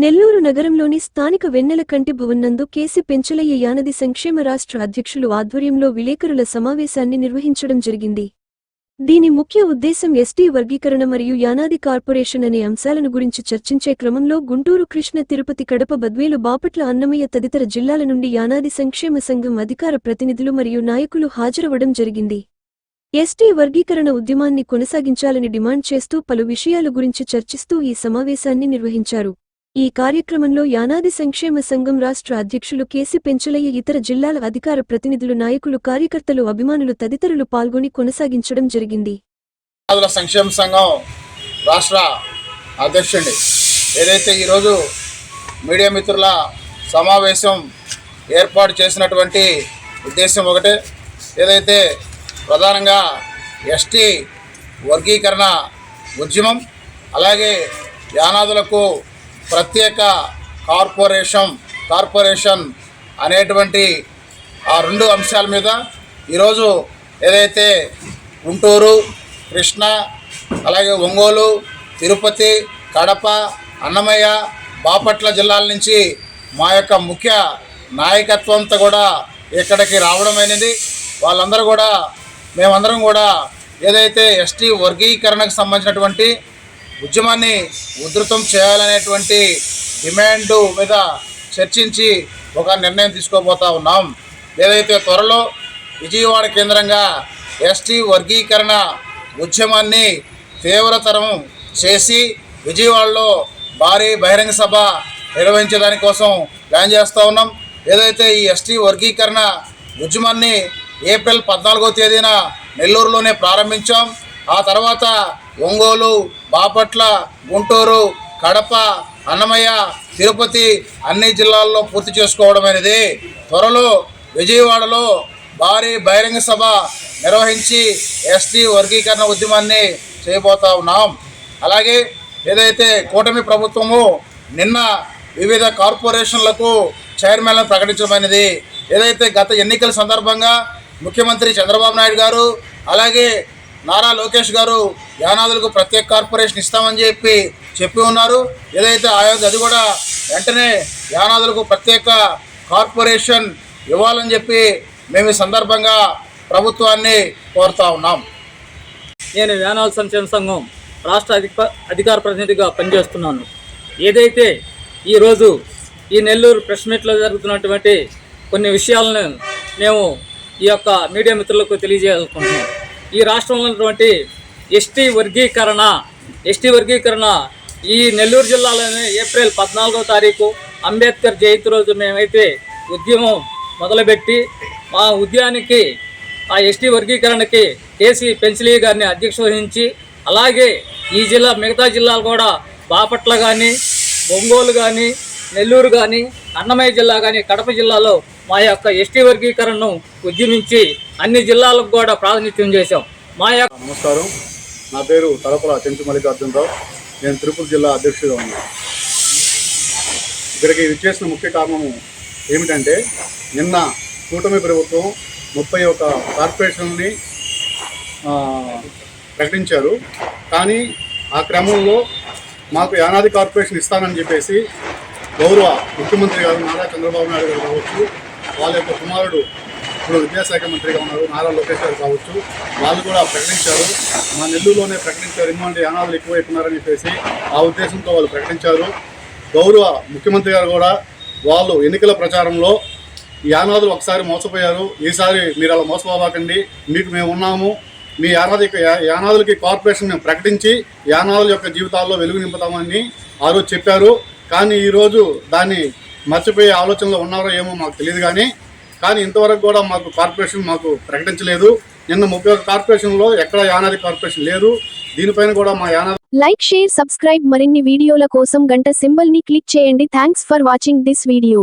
నెల్లూరు నగరంలోని స్థానిక వెన్నెల కంటి భవన్నందు కేసి పెంచలయ్య యానది సంక్షేమ రాష్ట్ర అధ్యక్షులు ఆధ్వర్యంలో విలేకరుల సమావేశాన్ని నిర్వహించడం జరిగింది. దీని ముఖ్య ఉద్దేశం ఎస్టీ వర్గీకరణ మరియు యానాది కార్పొరేషన్ అనే అంశాలను గురించి చర్చించే క్రమంలో గుంటూరు కృష్ణ తిరుపతి కడప బద్వేలు బాపట్ల అన్నమయ్య తదితర జిల్లాల నుండి యానాది సంక్షేమ సంఘం అధికార ప్రతినిధులు మరియు నాయకులు హాజరవడం జరిగింది. ఎస్టీ వర్గీకరణ ఉద్యమాన్ని కొనసాగించాలని డిమాండ్ చేస్తూ పలు విషయాల గురించి చర్చిస్తూ ఈ సమావేశాన్ని నిర్వహించారు. ఈ కార్యక్రమంలో యానాది సంక్షేమ సంఘం రాష్ట్ర అధ్యక్షులు కేసి పెంచలయ్య ఇతర జిల్లాల అధికార ప్రతినిధులు నాయకులు కార్యకర్తలు అభిమానులు తదితరులు పాల్గొని కొనసాగించడం జరిగింది. సంక్షేమ సంఘం రాష్ట్ర అధ్యక్షుడి ఏదైతే ఈరోజు మీడియా మిత్రుల సమావేశం ఏర్పాటు చేసినటువంటి ఉద్దేశం ఒకటే ఏదైతే ప్రధానంగా ఎస్టీ వర్గీకరణ ఉద్యమం అలాగే యానాదులకు ప్రత్యేక కార్పొరేషన్ కార్పొరేషన్ అనేటువంటి ఆ రెండు అంశాల మీద ఈరోజు ఏదైతే గుంటూరు కృష్ణ అలాగే ఒంగోలు తిరుపతి కడప అన్నమయ్య బాపట్ల జిల్లాల నుంచి మా యొక్క ముఖ్య నాయకత్వంతో కూడా ఇక్కడికి రావడం వాళ్ళందరూ కూడా మేమందరం కూడా ఏదైతే ఎస్టీ వర్గీకరణకు సంబంధించినటువంటి ఉద్యమాన్ని ఉధృతం చేయాలనేటువంటి డిమాండ్ మీద చర్చించి ఒక నిర్ణయం తీసుకోబోతా ఉన్నాం. ఏదైతే త్వరలో విజయవాడ కేంద్రంగా ఎస్టీ వర్గీకరణ ఉద్యమాన్ని తీవ్రతరం చేసి విజయవాడలో భారీ బహిరంగ సభ నిర్వహించడానికి కోసం ప్లాన్ చేస్తూ ఉన్నాం. ఏదైతే ఈ ఎస్టీ వర్గీకరణ ఉద్యమాన్ని ఏప్రిల్ పద్నాలుగో తేదీన నెల్లూరులోనే ప్రారంభించాం. ఆ తర్వాత ఒంగోలు బాపట్ల గుంటూరు కడప అన్నమయ్య తిరుపతి అన్ని జిల్లాల్లో పూర్తి చేసుకోవడం అనేది త్వరలో విజయవాడలో భారీ బహిరంగ సభ నిర్వహించి ఎస్టీ వర్గీకరణ ఉద్యమాన్ని చేయబోతా ఉన్నాం. అలాగే ఏదైతే కూటమి ప్రభుత్వము నిన్న వివిధ కార్పొరేషన్లకు చైర్మన్లను ప్రకటించడమైనది. ఏదైతే గత ఎన్నికల సందర్భంగా ముఖ్యమంత్రి చంద్రబాబు నాయుడు గారు అలాగే నారా లోకేష్ గారు యానాదులకు ప్రత్యేక కార్పొరేషన్ ఇస్తామని చెప్పి చెప్పి ఉన్నారు. ఏదైతే ఆయా అది కూడా వెంటనే యానాదులకు ప్రత్యేక కార్పొరేషన్ ఇవ్వాలని చెప్పి మేము ఈ సందర్భంగా ప్రభుత్వాన్ని కోరుతా ఉన్నాం. నేను యానాల సంక్షేమ సంఘం రాష్ట్ర అధిక అధికార ప్రతినిధిగా పనిచేస్తున్నాను. ఏదైతే ఈరోజు ఈ నెల్లూరు ప్రెస్ మీట్లో జరుగుతున్నటువంటి కొన్ని విషయాలను మేము ఈ యొక్క మీడియా మిత్రులకు తెలియజేయాలనుకుంటున్నాం. ఈ రాష్ట్రంలో ఉన్నటువంటి ఎస్టీ వర్గీకరణ ఎస్టీ వర్గీకరణ ఈ నెల్లూరు జిల్లాలోనే ఏప్రిల్ పద్నాలుగో తారీఖు అంబేద్కర్ జయంతి రోజు మేమైతే ఉద్యమం మొదలుపెట్టి మా ఉద్యానికి ఆ ఎస్టీ వర్గీకరణకి కేసీ పెన్సిలీ గారిని అధ్యక్ష వహించి అలాగే ఈ జిల్లా మిగతా జిల్లాలు కూడా బాపట్ల కానీ ఒంగోలు కానీ నెల్లూరు కానీ అన్నమయ్య జిల్లా కానీ కడప జిల్లాలో మా యొక్క ఎస్టీ వర్గీకరణను ఉద్యమించి అన్ని జిల్లాలకు కూడా ప్రాతినిధ్యం చేశాం. మా యొక్క నమస్కారం. నా పేరు తలపల చెంచు మల్లికార్జునరావు. నేను తిరుపతి జిల్లా అధ్యక్షుడిగా ఉన్నాను. ఇక్కడికి విచ్చేసిన ముఖ్య కారణము ఏమిటంటే నిన్న కూటమి ప్రభుత్వం ముప్పై ఒక కార్పొరేషన్ని ప్రకటించారు. కానీ ఆ క్రమంలో మాకు యానాది కార్పొరేషన్ ఇస్తానని చెప్పేసి గౌరవ ముఖ్యమంత్రి గారు నారా చంద్రబాబు నాయుడు గారు కావచ్చు వాళ్ళ యొక్క కుమారుడు ఇప్పుడు విద్యాశాఖ మంత్రిగా ఉన్నారు. నారా లోకేష్ గారు కావచ్చు. వాళ్ళు కూడా ప్రకటించారు. మా నెల్లూరులోనే ప్రకటించారు. ఎందుకంటే యానాదులు ఎక్కువైతున్నారని చెప్పేసి ఆ ఉద్దేశంతో వాళ్ళు ప్రకటించారు. గౌరవ ముఖ్యమంత్రి గారు కూడా వాళ్ళు ఎన్నికల ప్రచారంలో ఈ యానాదులు ఒకసారి మోసపోయారు. ఈసారి మీరు అలా మోసపోబాకండి. మీకు మేము ఉన్నాము. మీ యానాది యానాదులకి కార్పొరేషన్ మేము ప్రకటించి యానాదుల యొక్క జీవితాల్లో వెలుగు నింపుతామని ఆ రోజు చెప్పారు. కానీ ఈరోజు దాన్ని మర్చిపోయే ఆలోచనలో ఉన్నారో ఏమో మాకు తెలియదు కానీ కానీ ఇంతవరకు కూడా మాకు కార్పొరేషన్ మాకు ప్రకటించలేదు. నిన్న ముప్పై ఒక కార్పొరేషన్లో ఎక్కడ యానాది కార్పొరేషన్ లేదు. దీనిపైన కూడా మా యానాది లైక్ షేర్ సబ్స్క్రైబ్ మరిన్ని వీడియోల కోసం గంట సింబల్ని క్లిక్ చేయండి. Thanks for watching this video.